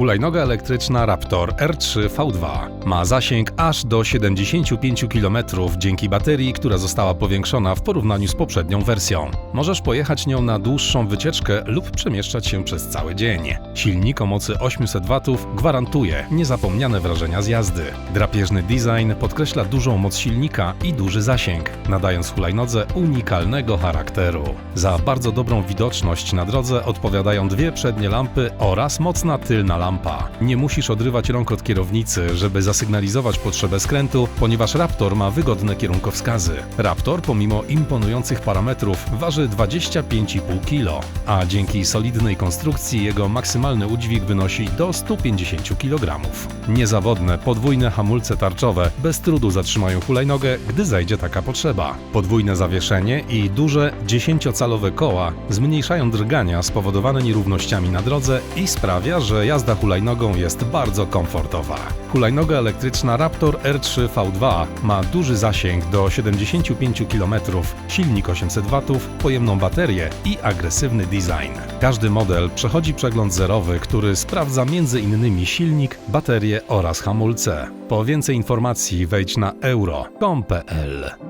Hulajnoga elektryczna Raptor R3 V2 ma zasięg aż do 75 km dzięki baterii, która została powiększona w porównaniu z poprzednią wersją. Możesz pojechać nią na dłuższą wycieczkę lub przemieszczać się przez cały dzień. Silnik o mocy 800 W gwarantuje niezapomniane wrażenia z jazdy. Drapieżny design podkreśla dużą moc silnika i duży zasięg, nadając hulajnodze unikalnego charakteru. Za bardzo dobrą widoczność na drodze odpowiadają dwie przednie lampy oraz mocna tylna lampa. Nie musisz odrywać rąk od kierownicy, żeby zasygnalizować potrzebę skrętu, ponieważ Raptor ma wygodne kierunkowskazy. Raptor, pomimo imponujących parametrów, waży 25,5 kg, a dzięki solidnej konstrukcji jego maksymalny udźwig wynosi do 150 kg. Niezawodne podwójne hamulce tarczowe bez trudu zatrzymają hulajnogę, gdy zajdzie taka potrzeba. Podwójne zawieszenie i duże 10-calowe koła zmniejszają drgania spowodowane nierównościami na drodze i sprawia, że jazda hulajnogą jest bardzo komfortowa. Hulajnoga elektryczna Raptor R3 V2 ma duży zasięg do 75 km, silnik 800 W, pojemną baterię i agresywny design. Każdy model przechodzi przegląd zerowy, który sprawdza m.in. silnik, baterię oraz hamulce. Po więcej informacji wejdź na euro.com.pl